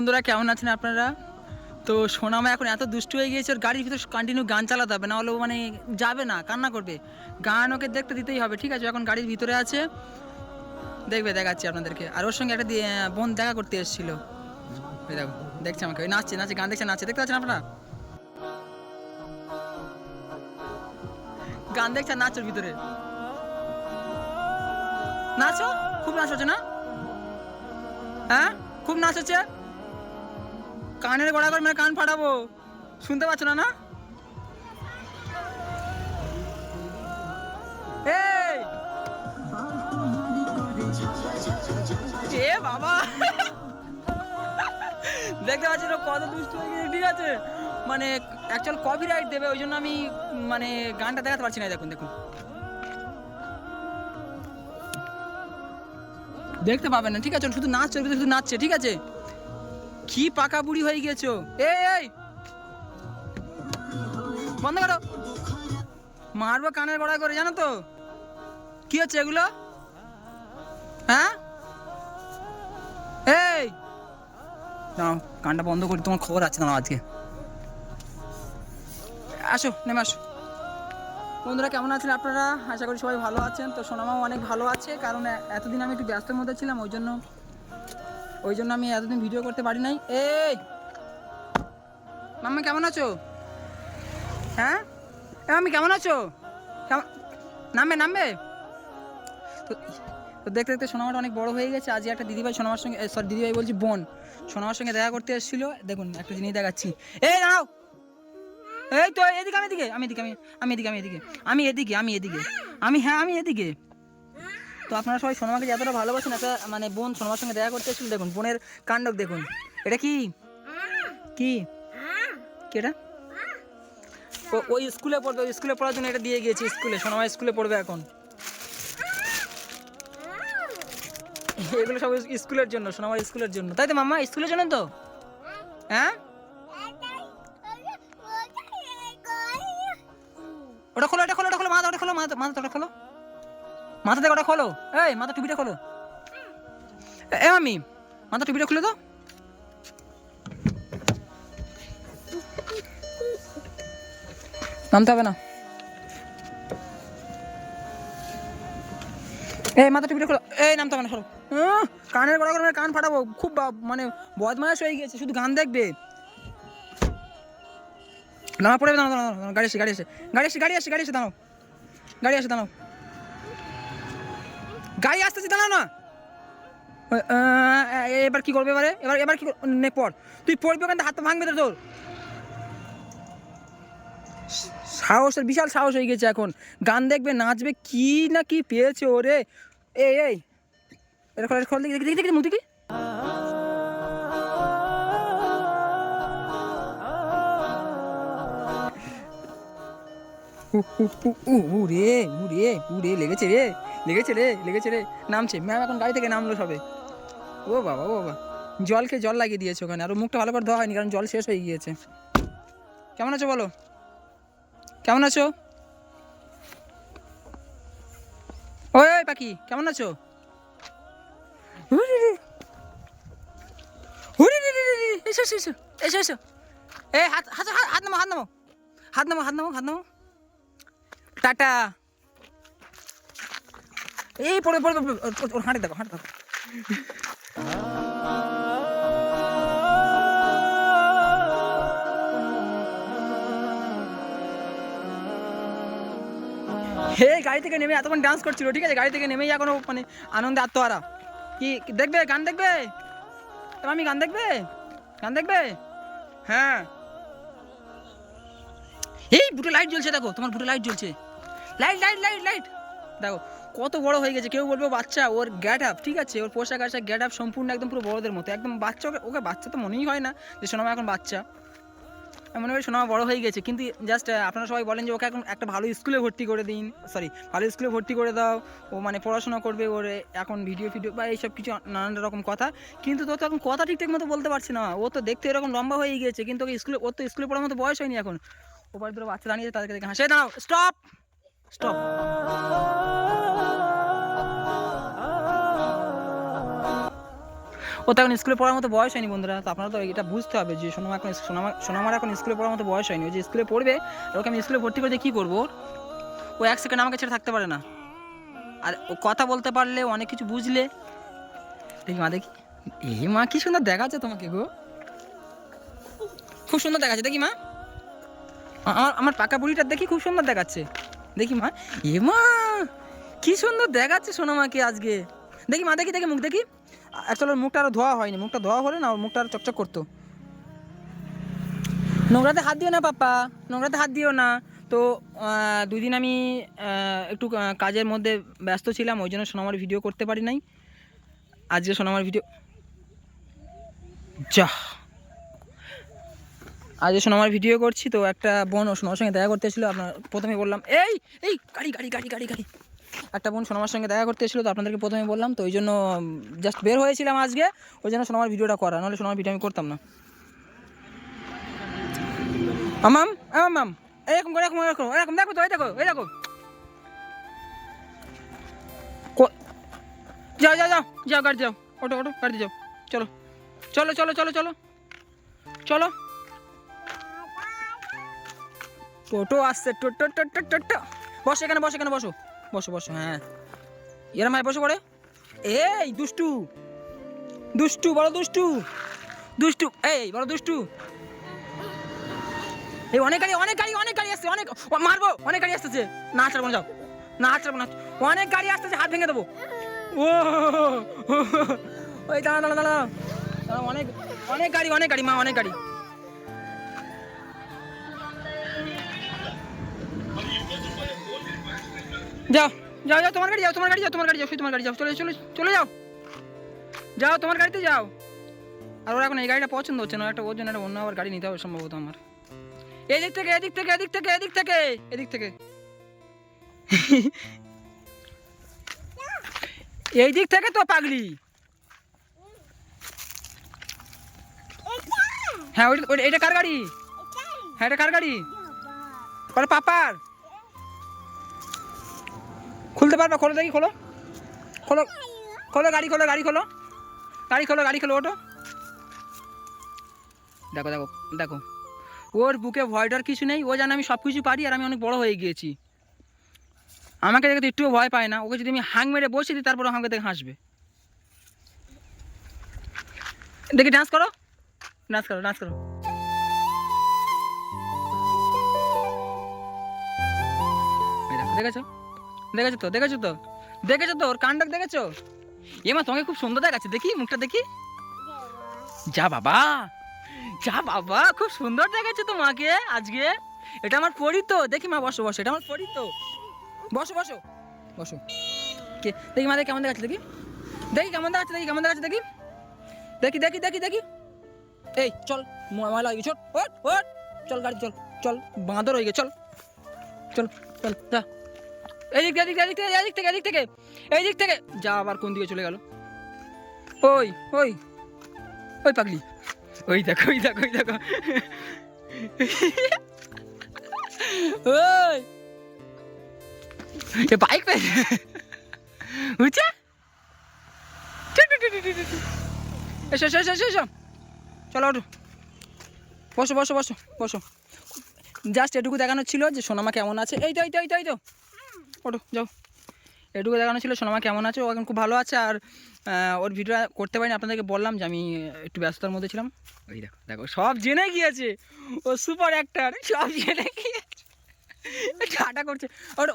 বন্ধুরা, কেমন আছেন আপনারা? তো সোনামা এখন এত দুষ্টু হয়ে গিয়েছে, ওর গাড়ির ভিতরে কন্টিনিউ গান চালাতে হবে, না হলে মানে যাবে না, কান্না করবে। গান ওকে দেখতে দিতেই হবে, ঠিক আছে? এখন গাড়ির ভিতরে আছে। দেখবে, দেখাচ্ছি আপনাদেরকে। আর ওর সঙ্গে একটা বোন দেখা করতে এসেছিল। ওই দেখো, দেখছে আমাকে। ওই নাচছে নাচছে, গান দেখছে, নাচছে। দেখতে পাচ্ছেন আপনারা? গান দেখছে নাচোর ভিতরে। নাচো? খুব নাচ হচ্ছে না? হ্যাঁ? খুব নাচ হচ্ছে? কানের গোড়া করে মানে কান ফাটাবো। শুনতে পাচ্ছ না না? বাবা! দেখতে পাচ্ছি কত দুষ্ট হয়ে গেছে, ঠিক আছে? মানে অ্যাকচুয়াল কপিরাইট দেবে, ওই জন্য আমি মানে গানটা দেখাতে পারছি না দেখুন দেখুন। দেখতে পাবেন না, ঠিক আছে? শুধু নাচ চলবে শুধু নাচছে, ঠিক আছে? কি পাকা বুড়ি হয়ে গেছো? এই বন্ধ করো। মারবো কানের গড়া করে, জানো তো? কি হচ্ছে এগুলো? হ্যাঁ? এই! দাঁড়াও, কানটা বন্ধ করি, তোমার খবর আছে দাঁড়াও আজকে। আসো, নেমে আসো। বন্ধুরা, কেমন আছেন আপনারা? আশা করি সবাই ভালো আছেন। তো সোনামাও অনেক ভালো আছে, কারণ এতদিন আমি একটু ব্যস্তের মধ্যে ছিলাম, ওই জন্য ওই জন্য আমি এতদিন ভিডিও করতে পারি নাই। এই! মাম্মা, কেমন আছো? হ্যাঁ? এ মাম্মি, কেমন আছো? নামবে নামবে? তো তো দেখতে দেখতে সোনামাটা অনেক বড় হয়ে গেছে। আজ একটা দিদিভাই সোনামার সঙ্গে সরি দিদিভাই বলছি বোন। সোনামার সঙ্গে দেখা করতে এসেছিল। দেখুন, একটা জিনিস দেখাচ্ছি। এই, দাঁড়াও! এই তো, এদিকে, আমি এদিকে আমি এদিকে, আমি আমি এদিকে আমি এদিকে আমি এদিকে আমি এদিকে, আমি হ্যাঁ আমি এদিকে। তো আপনারা সবাই সোনামাকে যতটা ভালোবাসেন, একটা মানে বোন সোনামার সঙ্গে দেখা করতে এসেছিল, দেখুন, বোনের কাণ্ডক দেখুন। এটা কি? কি? কি এটা? ও ওই স্কুলে পড়বে ওই স্কুলে পড়ার জন্য এটা দিয়ে গিয়েছি স্কুলে, সোনামা স্কুলে পড়বে এখন। এগুলো সব স্কুলের জন্য, সোনামার স্কুলের জন্য। তাই তো, মাম্মা, স্কুলের জন্য তো? হ্যাঁ? ওটা খোলো ওটা খোলো ওটা খোলো মাথা ওটা খোলো মাথা মাথা ওটা খোলো। মাথা থেকে খোলো। এই মাথা টুপিটা খোলো। এ- মামি মাথা টুপিটা খুলে দাও। নামতে হবে না। এই মাথা টুপিটা খোলো। এই নামতে হবে না সরো। কানের গড়া কান ফাটাবো। খুব মানে বদমাস হয়ে গেছে শুধু গান দেখবে। নামা পড়ে দাঁড়াও দাঁড়াও, গাড়ি এসে গাড়ি এসে গাড়ি এসে। গাড়ি এসে গাড়ি এসে দাঁড়াও। গাড়ি এসে দাঁড়াও। গাড়ি আসতেছে দাঁড়াও না। এবার কি করবে এবারে? এবার এবার কি নে পড়। তুই পড়বি ওখান হাত ভাঙবে তো তোর। সাহসের বিশাল সাহস হয়ে গেছে এখন। গান দেখবে নাচবে কি না কি পেয়েছে ওরে। এই এই। এটা খোল দেখি দেখি দেখি দেখি উ, উ রে উ রে উ রে লেগেছে রে। লেগেছে রে লেগেছে রে। নামছে। ম্যাম এখন গাড়ি থেকে নামলো সবে। ও বাবা ও বাবা। জল খেয়ে জল লাগিয়ে দিয়েছে ওখানে। আর মুখটা ভালো করে ধোয়া হয়নি, কারণ জল শেষ হয়ে গিয়েছে। কেমন আছো বলো? কেমন আছো? ওই ওই পাখি, কেমন আছো। এসো এসো এসো এসো এ হাত হাত হাত নামো হাত নামো। হাত নামো হাত নামো হাত নামো। টাটা। এই পড়বে পড়বে। ওর- হাঁটে দেখো হাঁটে দেখো। হে, গাড়ি থেকে নেমে এতক্ষণ ডান্স করছিল, ঠিক আছে? গাড়ি থেকে নেমেই এখনও মানে আনন্দে আত্মহারা। কি দেখবে? গান দেখবে? আমি গান দেখবে? গান দেখবে? হ্যাঁ। এই, বুটে লাইট জ্বলছে, দেখো, তোমার বুটে লাইট জ্বলছে। লাইট লাইট লাইট লাইট দেখো কত বড় হয়ে গেছে, কেউ বলবে বাচ্চা, ওর গ্যাট আপ ঠিক আছে? ওর পোশাক আশাক গ্যাট আপ সম্পূর্ণ একদম পুরো বড়দের মতো। একদম বাচ্চা, ওকে ওকে বাচ্চা তো মনেই হয় না যে সোনামা এখন বাচ্চা। মনে করি সোনামা বড় হয়ে গেছে, কিন্তু জাস্ট আপনারা সবাই বলেন যে ওকে এখন একটা ভালো স্কুলে ভর্তি করে দিন। সরি ভালো স্কুলে ভর্তি করে দাও। ও মানে পড়াশোনা করবে, ওর এখন ভিডিও ফিডিও বা এইসব কিছু নানান রকম কথা। কিন্তু তো তো এখন কথা ঠিকঠাক মতো বলতে পারছে না। ও তো দেখতে এরকম লম্বা হয়ে গিয়েছে, কিন্তু ওকে স্কুলে ওর তো স্কুলে পড়ার মতো বয়স হয়নি এখন। ওপার দুটো বাচ্চা দাঁড়িয়ে তাদেরকে দেখে হাসে, দাঁড়াও স্টপ স্টপ। ও এখন স্কুলে পড়ার মতো বয়স হয়নি বন্ধুরা, তো আপনারা তো এটা বুঝতে হবে যে সোনামা এখন সোনামা সোনামার এখন স্কুলে পড়ার মতো বয়স হয়নি। ও যে স্কুলে পড়বে ওকে আমি স্কুলে ভর্তি করে দিয়ে কী করব? ও এক সেকেন্ড আমাকে ছেড়ে থাকতে পারে না। আর ও কথা বলতে পারলে অনেক কিছু বুঝলে। দেখি মা, দেখি। এই মা, কি সুন্দর দেখাচ্ছে তোমাকে গো। খুব সুন্দর দেখাচ্ছে। দেখি মা। আমার আমার পাকা বুড়িটার দেখি খুব সুন্দর দেখাচ্ছে। দেখি মা। এ মা কি সুন্দর দেখাচ্ছে সোনামাকে আজকে। দেখি মা দেখি দেখি মুখ দেখি। অ্যাকচুয়ালি ওর মুখটা আরও ধোয়া হয়নি। মুখটা ধোয়া হলে না ওর মুখটা আরও চকচক করতো। নোংরাতে হাত দিও না পাপ্পা। নোংরাতে হাত দিও না। তো আহ, দুই দিন আমি একটু কাজের মধ্যে ব্যস্ত ছিলাম ওই জন্য সোনামার ভিডিও করতে পারি নাই। আজকে সোনামার ভিডিও যা। আজকে সোনামার ভিডিও করছি তো একটা বোন ও সোনামার সঙ্গে দেখা করতে এসেছিল। আপনার প্রথমে বললাম, এই এই, গাড়ি গাড়ি গাড়ি গাড়ি গাড়ি। একটা বোন সোনামার সঙ্গে দেখা করতে এসেছিল তো আপনাদেরকে প্রথমে বললাম, তো ওই জন্য জাস্ট বের হয়েছিলাম আজকে। ওই জন্য সোনামার ভিডিওটা করা, নাহলে সোনামার ভিডিও আমি করতাম না। আমাম আমাম মাম এরকম করে, এরকম এরকম এরকম, দেখো তো, এই দেখো এই দেখো। যাও যাও যাও যাও, গাড়ি যাও ওটো ওটো গাড়ি যাও। চলো চলো চলো চলো চলো চলো টোটো আসছে টোটো টোটো টোটো বসো এখানে বসো এখানে বসো। বসো বসো হ্যাঁ। এরম ভাই বসে পড়ে। এই দুষ্টু। দুষ্টু বড় দুষ্টু। দুষ্টু এই বড় দুষ্টু। এই অনেক গাড়ি অনেক গাড়ি অনেক গাড়ি আসছে অনেক মারবো। অনেক গাড়ি আসতেছে। না ছাড়বো না যাও। না ছাড়বো না। অনেক গাড়ি আসতেছে হাত ভেঙে দেবো। ও ওই দাঁড়া দাঁড়া দাঁড়া, অনেক অনেক গাড়ি অনেক গাড়ি মা অনেক গাড়ি। যাও যাও যাও তোমার গাড়ি যাও তোমার গাড়ি যাও তোমার গাড়ি যাও তোমার গাড়ি যাও চলে চলে চলে যাও। যাও তোমার গাড়িতে যাও। আর ওরা এখন এই গাড়িটা পছন্দ হচ্ছে না একটা ওর জন্য একটা অন্য আবার গাড়ি নিতে হবে সম্ভবত আমার। এদিক থেকে এদিক থেকে এদিক থেকে এদিক থেকে এদিক থেকে। এই দিক থেকে তো পাগলি। হ্যাঁ ওইটা এটা কার গাড়ি? হ্যাঁ এটা কার গাড়ি? পাপার। খুলতে পারবে? খোলো দেখি, খোলো। খোলো খোলো গাড়ি খোলো গাড়ি খোলো। গাড়ি খোলো গাড়ি, খোলো ওটো দেখো দেখো দেখো। ওর বুকে ভয়টার কিছু নেই। ও জানে আমি সব কিছু পারি আর আমি অনেক বড় হয়ে গিয়েছি। আমাকে দেখে তো একটুও ভয় পায় না। ওকে যদি আমি হাং মেরে বসে দিই, তারপরে আমাকে দেখে হাসবে। দেখি ডান্স করো। ডান্স করো ডান্স করো। দেখেছ? দেখেছ তো দেখেছ তো? দেখেছ তো ওর কান্ডক দেখেছ? এমা তোমাকে খুব সুন্দর দেখাচ্ছে দেখি মুখটা দেখি। যা বাবা যা বাবা খুব সুন্দর দেখাচ্ছে তোমাকে আজকে। এটা আমার পরি তো দেখি মা বসো বসো এটা আমার পরি তো বসো বসো বসো। কে দেখি মা দেখি কেমন দেখাচ্ছে দেখি। দেখি কেমন দেখাচ্ছে দেখি কেমন দেখাচ্ছে দেখি। দেখি দেখি দেখি দেখি। এই চল ম- গেছে ওঠ, ওঠ ওঠ। চল গাড়ি চল চল বাঁদর হয়ে গেছে চল। চল চল যা। এদিক থেকে, এদিক থেকে, এদিক থেকে এদিক থেকে এদিক থেকে। যা আবার কোন দিকে চলে গেল? ওই ওই ওই পাগলি। ওই দেখো ওই দেখো ওই দেখো। ওই। এ বাইক পে এসো এসো এসো এসো এসো। চলো ওঠো। বসো বসো বসো বসো। জাস্ট এটুকু দেখানো ছিল যে সোনামা কেমন আছে। এই তো এই তো এই তো এই তো। ওঠো যাও। এটুকু দেখানো ছিল। সোনামা কেমন আছে? ও এখন খুব ভালো আছে। আর ওর ভিডিও করতে পারিনি। আপনাদেরকে বললাম যে আমি একটু ব্যস্ততার মধ্যে ছিলাম। ওই দেখো দেখো, সব জেনে গিয়েছে। ও সুপার অ্যাক্টার, সব জেনে গিয়েছে। টাটা করছে। ওটো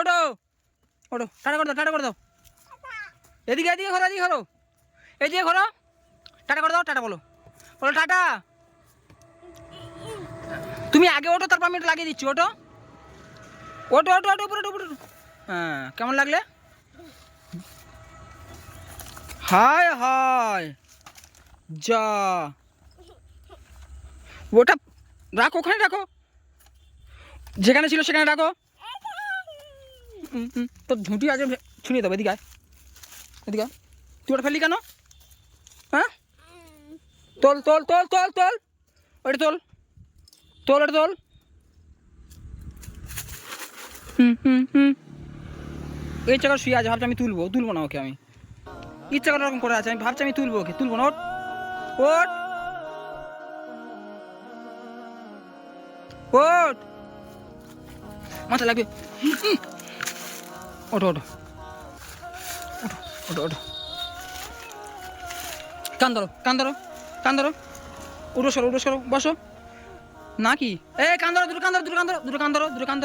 ওটো ওটো টাটা করে দাও টাটা করে দাও। এদিকে এদিকে ঘোরো এদিকে ঘোরো। এদিকে ঘোরো। টাটা করে দাও টাটা বলো। বলো টাটা তুমি আগে ওটো, তারপর আমি লাগিয়ে দিচ্ছি, ওটো। ওটো ওটো ওটো উপরে ওটো উপরে হ্যাঁ কেমন লাগলে? হায় হায়, যা। ওটা রাখো, ওখানে রাখো। যেখানে ছিল সেখানে রাখো। তোর ঝুঁটি আজ ছুঁড়িয়ে দেবো, এদিকে। এদিকে তুই ওটা ফেললি কেন? হ্যাঁ? তোল তোল তোল তোল তোল। ওটা তোল। তোল, ওটা তোল। এই জায়গায় শুয়ে আছে, ভাবছি আমি তুলবো তুলবো না ওকে আমি। ইচ্ছা করে রকম করে আছে, আমি ভাবছি আমি তুলবো ওকে। তুলবো না ওট ওট ওট মাথা লাগবে। ওঠো ওঠো। ওঠো ওঠো কান ধরো কান ধরো, কান সরো, উঠো সরো, বসো। না কি এ, কান ধরো, দুটো কান দুটো কান দুটো কান দুটো কান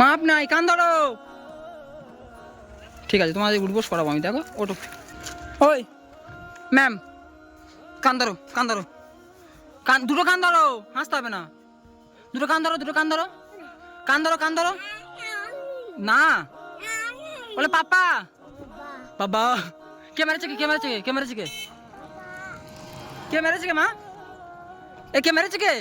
মাপ নাই, কান ধরো। ঠিক আছে, তোমাদের উঠবোস করাবো আমি, দেখো, ওটো। ওই, ম্যাম, কান ধরো কান ধরো। কান, দুটো কান ধরো, হাসতে হবে না। দুটো কান ধরো, দুটো কান ধরো। কান ধরো কান ধরো। না। বলে পাপা বাবা কে মেরেছে কে মেরেছে কে মেরেছে কে কে মেরেছে কে মা। এ কে মেরেছে কে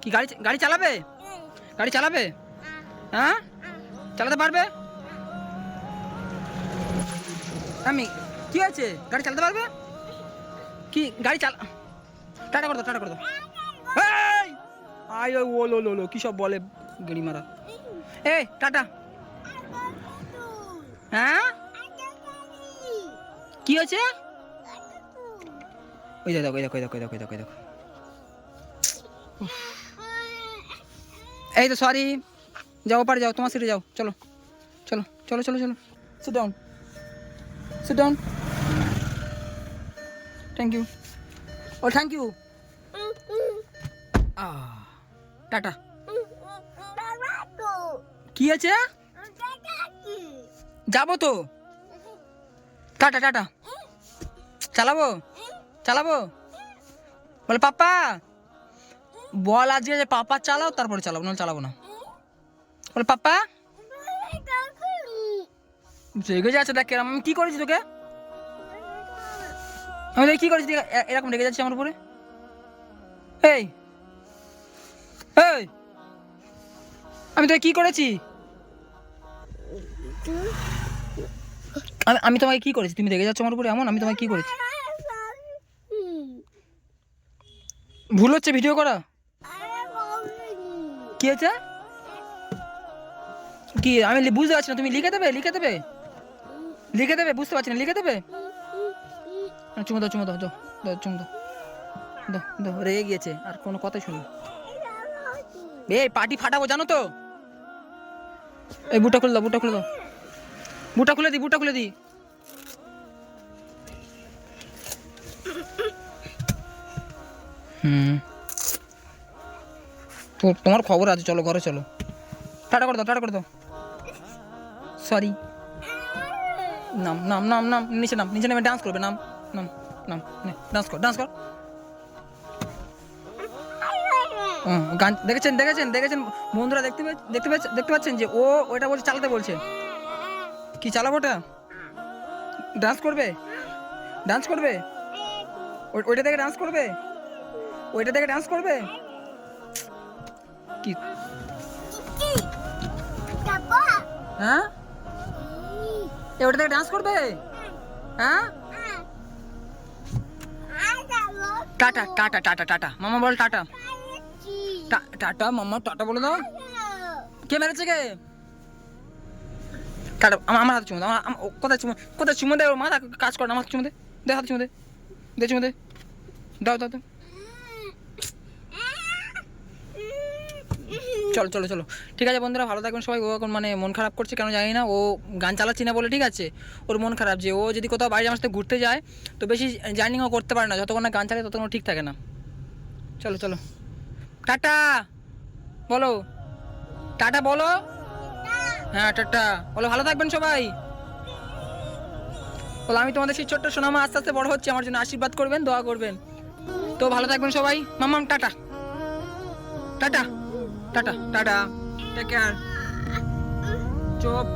কি, গাড়ি গাড়ি চালাবে? গাড়ি চালাবে? হ্যাঁ? চালাতে পারবে? আমি, কি হয়েছে? গাড়ি চালাতে পারবে? কি, গাড়ি চালা টাটা করে দাও, টাটা করে দাও! আই ও, লো লো লো, কী সব বলে গাড়ি মারা। এই, টাটা। হ্যাঁ? কি হয়েছে? ওই দেখো ওই দেখো ওই দেখো ওই দেখো ওই দেখো এই তো সরি যাও পারে যাও, তোমার সিটে যাও। চলো। চলো চলো চলো চলো। Sit down sit down thank you O thank you tata. কি আছে? যাব তো। Tata tata. চালাবো? চালাবো? বলে, পাপা, বল আজকে পাপা চালাও, তারপরে চালাবো না চালাবো না। বলে পাপা? রেগে যাচ্ছে দেখ কেরম আমি কি করেছি তোকে? আমি তোকে কি করেছি এরকম রেগে যাচ্ছি আমার উপরে? এই এই আমি তোকে কি করেছি? আমি আমি তোমাকে কি করেছি? তুমি রেগে যাচ্ছ আমার উপরে এমন? আমি তোমাকে কি করেছি? ভুল হচ্ছে ভিডিও করা? কি হয়েছে? কি, আমি বুঝতে পারছি না, তুমি লিখে দেবে লিখে দেবে? লিখে দেবে, বুঝতে পারছি না, লিখে দেবে? চুমো দাও চুমো দাও দাও দাও, চুমো দাও দাও দাও, রেগে গিয়েছে, আর কোনো কথাই শুনি এই পার্টি ফাটাবো, জানো তো? এই, বুটা খুলে দাও, বুটা খুলে দাও। বুটা খুলে দি, বুটা খুলে দি। হুম। তোমার খবর আছে, চলো, ঘরে চলো। টাটা করে দাও, টাটা করে দাও। সরি নাম নাম নাম নাম নিচে নাম নিচে নামে ডান্স করবে নাম নাম নাম ডান্স কর ডান্স কর গান দেখেছেন দেখেছেন দেখেছেন? বন্ধুরা দেখতে দেখতে পাচ্ছেন দেখতে পাচ্ছেন যে ও ওটা বলছে চালাতে বলছে। কি চালাবো ওটা? ডান্স করবে? ডান্স করবে? ওই- ওইটা দেখে ডান্স করবে? ওইটা দেখে ডান্স করবে? কি? হ্যাঁ? এ ওটা দেখে ডান্স করবে? হ্যাঁ? Tata tata tata tata. মামা বল টাটা। টাটা, মামা, টাটা বলে দাও। কে মেরেছে কে? টাটা আমার আমার হাতে চুমো দাও আমার কোথায় চুমো কোথায় চুমো দেয় ওর মাথা কাজ করে আমার হাতে চুমো দে দে হাতে চুমো দে দে চুমো দে। দাও দাও দাও। চলো চলো চলো। ঠিক আছে বন্ধুরা, ভালো থাকবেন সবাই। ও এখন মানে মন খারাপ করছে, কেন জানি না। ও গান চালাচ্ছি না বলে, ঠিক আছে? ওর মন খারাপ যে ও যদি কোথাও বাইরে আমার সাথে ঘুরতে যায়, তো বেশি জার্নিংও করতে পারে না। যতক্ষণ না গান চালায়, ততক্ষণ ঠিক থাকে না। চলো চলো। টাটা! বলো। টাটা বলো। হ্যাঁ টাটা। বলো, ভালো থাকবেন সবাই। বলো, আমি তোমাদের সেই ছোট্ট সোনামা আস্তে আস্তে বড় হচ্ছে, আমার জন্য আশীর্বাদ করবেন, দোয়া করবেন। তো ভালো থাকবেন সবাই। মাম্মাম, tata. Tata. Tata tata take care চুপ।